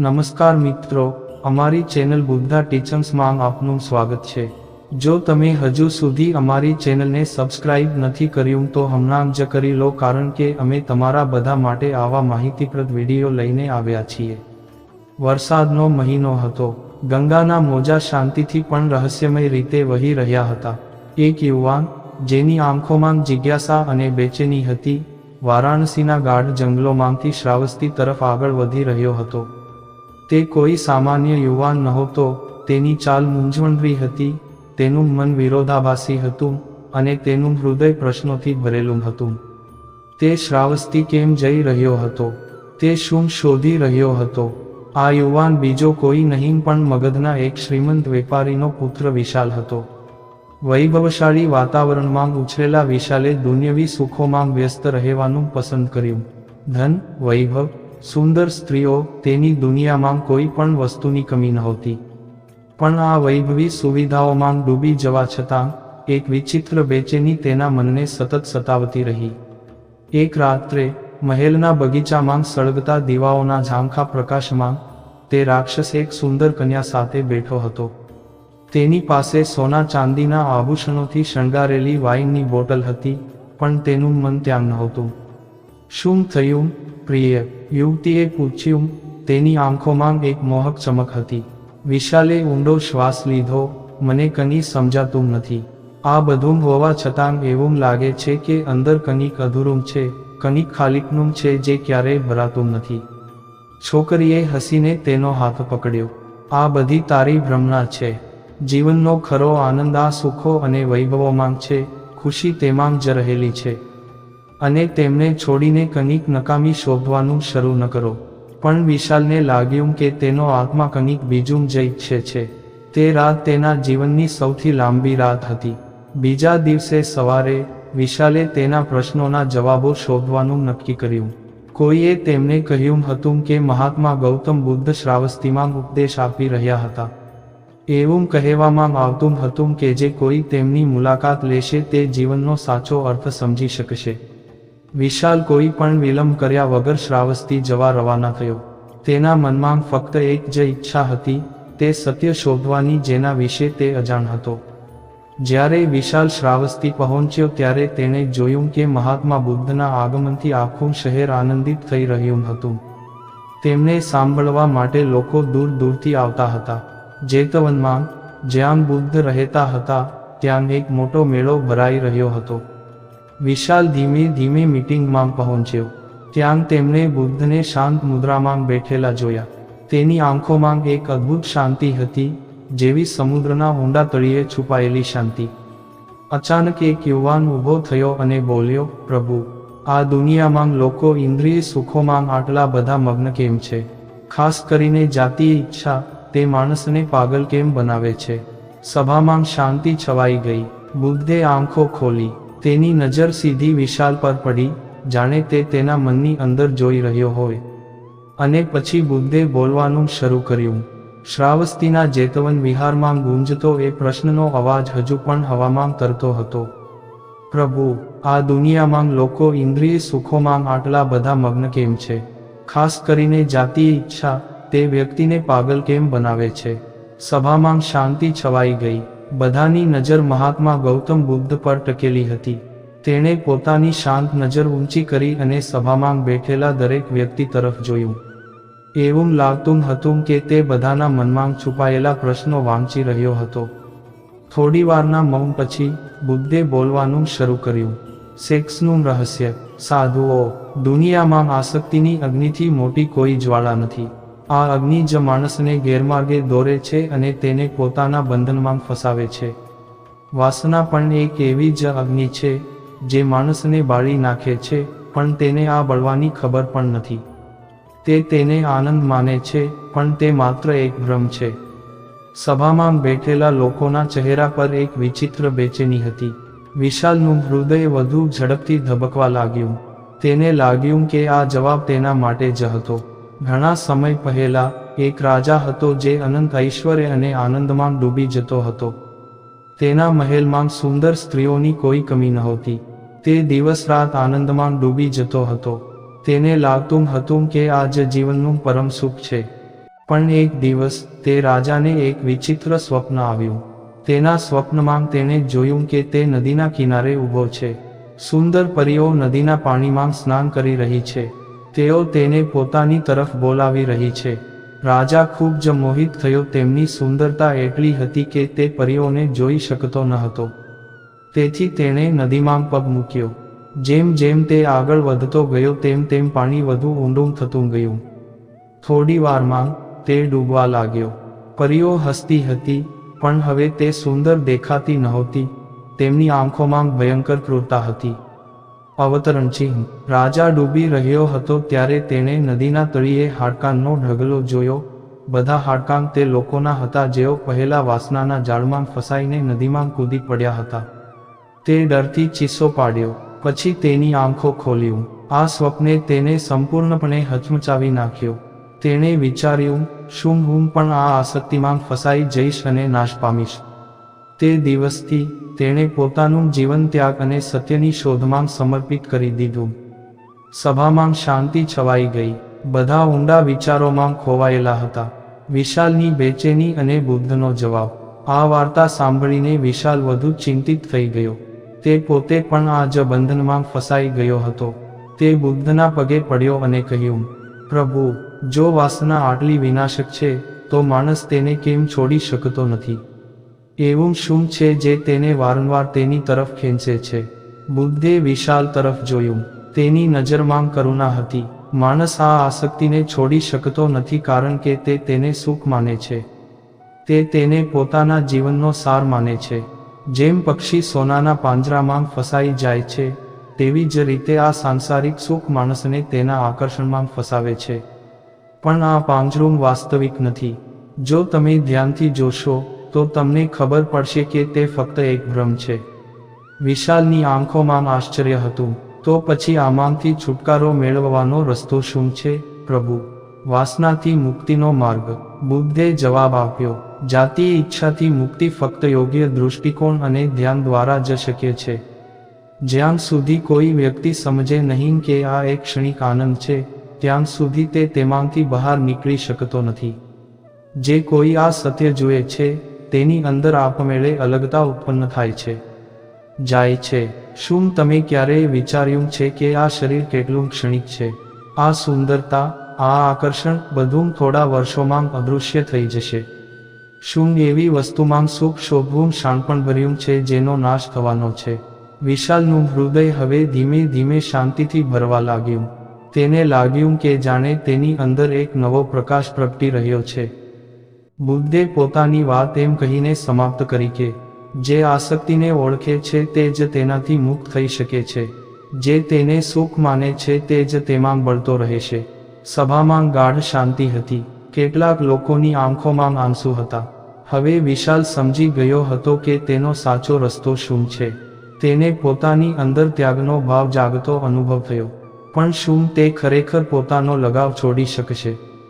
નમસ્કાર મિત્રો, અમારી ચેનલ બુદ્ધા ટીચર્સમાં આપનું સ્વાગત છે. જો તમે હજુ સુધી અમારી ચેનલને સબસ્ક્રાઇબ નથી કર્યું તો હમણાં જ કરી લો કારણ કે અમે તમારા બધા માટે આવા માહિતીપ્રદ વીડિયો લઈને આવ્યા છીએ. વરસાદનો મહિનો હતો. ગંગાના મોજા શાંતિથી પણ રહસ્યમય રીતે વહી રહ્યા હતા. એક યુવાન, જેની આંખોમાં જિજ્ઞાસા અને બેચેની હતી, વારાણસીના ગાઢ જંગલોમાંથી શ્રાવસ્તી તરફ આગળ વધી રહ્યો હતો. તે કોઈ સામાન્ય યુવાન નહોતો, તેની ચાલ મૂંઝવણભરી હતી, તેનું મન વિરોધાભાસી હતું, અને તેનું હૃદય પ્રશ્નોથી ભરેલું હતું. તે શ્રાવસ્તી કેમ જઈ રહ્યો હતો? તે શું શોધી રહ્યો હતો? આ યુવાન બીજો કોઈ નહીં પણ મગધના એક શ્રીમંત વેપારીનો પુત્ર વિશાલ હતો. વૈભવશાળી વાતાવરણમાં ઉછરેલા વિશાલે દુન્યવી સુખોમાં વ્યસ્ત રહેવાનું પસંદ કર્યું. ધન, વૈભવ સુંદર સ્ત્રીઓ, તેની દુનિયામાં કોઈ પણ વસ્તુની કમી નહોતી. પણ આ વૈભવી સુવિધાઓમાં ડૂબી જવા છતાં, એક વિચિત્ર બેચેની તેના મનને સતત સતાવતી રહી. એક રાત્રે, મહેલના બગીચામાં સળગતા દીવાઓના ઝાંખા પ્રકાશમાં, તે રાક્ષસ એક સુંદર કન્યા સાથે બેઠો હતો. તેની પાસે સોના ચાંદીના આભૂષણોથી શણગારેલી વાઇનની બોટલ હતી, પણ તેનું મન ત્યાં નહોતું. શું થયું? પ્રિય, યુવતીએ પૂછ્યું, તેની આંખોમાં એક મોહક ચમક હતી. વિશાલે ઊંડો શ્વાસ લીધો, મને કંઈ સમજાતું નથી. આ બધું હોવા છતાં એવું લાગે છે કે અંદર કંઈક અધૂરું છે કંઈક ખાલીકનું છે જે ક્યારેય ભરાતું નથી. છોકરીએ હસીને તેનો હાથ પકડ્યો. આ બધી તારી ભ્રમણા છે. જીવનનો ખરો આનંદ, આ સુખો અને વૈભવોમાં છે. ખુશી તેમાં જ રહેલી છે. અને તેમને છોડીને કંઈક નકામી શોધવાનું શરૂ ન કરો. પણ વિશાલને લાગ્યું કે તેનો આત્મા કંઈક બીજું જ ઈચ્છે છે. તે રાત તેના જીવનની સૌથી લાંબી રાત હતી. બીજા દિવસે સવારે, વિશાલે તેના પ્રશ્નોના જવાબો શોધવાનું નક્કી કર્યું. કોઈએ તેમને કહ્યું હતું કે મહાત્મા ગૌતમ બુદ્ધ શ્રાવસ્તીમાં ઉપદેશ આપી રહ્યા હતા. એવું કહેવામાં આવતું હતું કે જે કોઈ તેમની મુલાકાત લેશે તે જીવનનો સાચો અર્થ સમજી શકશે. વિશાલ કોઈ પણ વિલંબ કર્યા વગર શ્રાવસ્તી જવા રવાના થયો. તેના મનમાં ફક્ત એક જ ઈચ્છા હતી, તે સત્ય શોધવાની જેના વિશે તે અજાણ હતો. જ્યારે વિશાલ શ્રાવસ્તી પહોંચ્યો ત્યારે તેણે જોયું કે મહાત્મા બુદ્ધના આગમનથી આખું શહેર આનંદિત થઈ રહ્યું હતું. તેમને સાંભળવા માટે લોકો દૂર દૂરથી આવતા હતા. જેતવનમાં, જ્યાં બુદ્ધ રહેતા હતા, ત્યાં એક મોટો મેળો ભરાઈ રહ્યો હતો. વિશાલ ધીમે ધીમે મીટિંગમાં પહોંચ્યો. ત્યાં તેમણે બુદ્ધને શાંત મુદ્રામાં બેઠેલા જોયા. તેની આંખોમાં એક અદ્ભુત શાંતિ હતી, જેવી સમુદ્રના ઊંડા તળિયે છુપાયેલી શાંતિ. અચાનક એક યુવાન ઊભો થયો અને બોલ્યો, પ્રભુ, આ દુનિયામાં લોકો ઇન્દ્રિય સુખોમાં આટલા બધા મગ્ન કેમ છે? ખાસ કરીને જાતીય ઈચ્છા, તે માણસને પાગલ કેમ બનાવે છે? સભામાં શાંતિ છવાઈ ગઈ. બુદ્ધે આંખો ખોલી. તેની નજર સીધી વિશાલ પર પડી, જાણે તે તેના મનની અંદર જોઈ રહ્યો હોય. અને પછી બુદ્ધે બોલવાનું શરૂ કર્યું. શ્રાવસ્તીના જેતવન વિહારમાં ગુંજતો એ પ્રશ્નનો અવાજ હજુ પણ હવામાં તરતો હતો. પ્રભુ, આ દુનિયામાં લોકો ઇન્દ્રિય સુખોમાં આટલા બધા મગ્ન કેમ છે? ખાસ કરીને જાતીય ઈચ્છા, તે વ્યક્તિને પાગલ કેમ બનાવે છે? સભામાં શાંતિ છવાઈ ગઈ. બધાની નજર મહાત્મા ગૌતમ બુદ્ધ પર ટકેલી હતી. તેણે પોતાની શાંત નજર ઊંચી કરી અને સભામાં બેઠેલા દરેક વ્યક્તિ તરફ જોયું. એવું લાગતું હતું કે તે બધાના મનમાં છુપાયેલા પ્રશ્નો વાંચી રહ્યો હતો. થોડી વારના મૌન પછી, બુદ્ધે બોલવાનું શરૂ કર્યું. સેક્સનું રહસ્ય, સાધુઓ, દુનિયામાં આસક્તિની અગ્નિથી મોટી કોઈ જ્વાળા નથી. આ અગ્નિ જ માણસને ગેરમાર્ગે દોરે છે અને તેને પોતાના બંધનમાં ફસાવે છે. વાસના પણ એક એવી જ અગ્નિ છે, જે માણસને બાળી નાખે છે, પણ તેને આ બળવાની ખબર પણ નથી. તે તેને આનંદ માને છે, પણ તે માત્ર એક ભ્રમ છે. સભામાં બેઠેલા લોકોના ચહેરા પર એક વિચિત્ર બેચેની હતી. વિશાલનું હૃદય વધુ ઝડપથી ધબકવા લાગ્યું. તેને લાગ્યું કે આ જવાબ તેના માટે જ હતો. ઘણા સમય પહેલા, એક રાજા હતો જે અનંત ઐશ્વર્ય અને આનંદમાં ડૂબી જતો હતો. તેના મહેલમાં સુંદર સ્ત્રીઓની કોઈ કમી નહોતી. તે દિવસ રાત આનંદમાં ડૂબી જતો હતો. તેને લાગતું હતું કે આ જ જીવનનું પરમ સુખ છે. પણ એક દિવસ, તે રાજાને એક વિચિત્ર સ્વપ્ન આવ્યું. તેના સ્વપ્નમાં તેણે જોયું કે તે નદીના કિનારે ઊભો છે. સુંદર પરીઓ નદીના પાણીમાં સ્નાન કરી રહી છે. તેઓ તેને પોતાની તરફ બોલાવી રહી છે. રાજા ખૂબ જ મોહિત થયો, તેમની સુંદરતા એટલી હતી કે તે પરીઓને જોઈ શકતો ન હતો. તેથી તેણે નદીમાં પગ મૂક્યો. જેમ જેમ તે આગળ વધતો ગયો, તેમ તેમ પાણી વધુ ઊંડું થતું ગયું. થોડી વારમાં તે ડૂબવા લાગ્યો. પરીઓ હસતી હતી, પણ હવે તે સુંદર દેખાતી નહોતી. તેમની આંખોમાં ભયંકર ક્રૂરતા હતી. અવતરણ ચિહ્ન રાજા ડૂબી રહ્યો હતો ત્યારે તેણે નદીના તળીએ હાડકાંનો ઢગલો જોયો. બધા હાડકાં તે લોકોના હતા જેઓ પહેલા વાસનાના જાળમાં ફસાઈને નદીમાં કૂદી પડ્યા હતા. તે ડરથી ચીસો પાડ્યો, પછી તેની આંખો ખોલ્યું. આ સ્વપ્ને તેને સંપૂર્ણપણે હચમચાવી નાખ્યો. તેણે વિચાર્યું, શું હું પણ આ આસક્તિમાં ફસાઈ જઈશ અને નાશ પામીશ? તે દિવસથી તેણે પોતાનું જીવન ત્યાગ અને સત્યની શોધમાં સમર્પિત કરી દીધું. સભામાં શાંતિ છવાઈ ગઈ. બધા ઊંડા વિચારોમાં ખોવાયેલા હતા. વિશાલની બેચેની અને બુદ્ધનો જવાબ. આ વાર્તા સાંભળીને વિશાલ વધુ ચિંતિત થઈ ગયો. તે પોતે પણ આ જ બંધનમાં ફસાઈ ગયો હતો. તે બુદ્ધના પગે પડ્યો અને કહ્યું, પ્રભુ, જો વાસના આટલી વિનાશક છે, તો માણસ તેને કેમ છોડી શકતો નથી? એવું શું છે જે તેને વારંવાર તેની તરફ ખેંચે છે? બુદ્ધે વિશાલ તરફ જોયું. તેની નજરમાં કરુણા હતી. માણસ આ આસક્તિને છોડી શકતો નથી કારણ કે તે તેને સુખ માને છે. તે તેને પોતાના જીવનનો સાર માને છે. જેમ પક્ષી સોનાના પાંજરામાં ફસાઈ જાય છે, તેવી જ રીતે આ સાંસારિક સુખ માણસને તેના આકર્ષણમાં ફસાવે છે. પણ આ પાંજરું વાસ્તવિક નથી. જો તમે ધ્યાનથી જોશો તો તમને ખબર પડશે કે તે ફક્ત એક ભ્રમ છે. વિશાલની આંખોમાં આશ્ચર્ય હતું. તો પછી આમાંથી છુટકારો મેળવવાનો રસ્તો શું છે? પ્રભુ, વાસનાથી મુક્તિનો માર્ગ. બુદ્ધે જવાબ આપ્યો જાતીય ઈચ્છાથી મુક્તિ ફક્ત યોગ્ય દૃષ્ટિકોણ અને ધ્યાન દ્વારા જ શક્ય છે. જ્યાં સુધી કોઈ વ્યક્તિ સમજે નહીં કે આ એક ક્ષણિક આનંદ છે, ત્યાં સુધી તે તેમાંથી બહાર નીકળી શકતો નથી. જે કોઈ આ સત્ય જુએ છે તેની અંદર આપમેળે અલગતા ઉત્પન્ન થાય છે. જાય છે. શું તમે ક્યારેય વિચાર્યું છે કે આ શરીર કેટલું ક્ષણિક છે? આ સુંદરતા, આ આકર્ષણ બધું થોડા વર્ષોમાં અદૃશ્ય થઈ જશે. શું એવી વસ્તુમાં સુખ શોભવું શાણપણભર્યું છે જેનો નાશ થવાનો છે? વિશાલનું હૃદય હવે ધીમે ધીમે શાંતિથી ભરવા લાગ્યું. તેને લાગ્યું કે જાણે તેની અંદર એક નવો પ્રકાશ પ્રગટી રહ્યો છે. બુદ્ધે પોતાની વાત એમ કહીને સમાપ્ત કરી કે, જે આસક્તિને ઓળખે છે તે જ તેનાથી મુક્ત થઈ શકે છે. જે તેને સુખ માને છે તે જ તેમાં બળતો રહેશે સભામાં ગાઢ શાંતિ હતી. કેટલાક લોકોની આંખોમાં આંસુ હતા. હવે વિશાલ સમજી ગયો હતો કે તેનો સાચો રસ્તો શું છે. તેને પોતાની અંદર ત્યાગનો ભાવ જાગતો અનુભવ થયો. પણ શું તે ખરેખર પોતાનો લગાવ છોડી શકશે?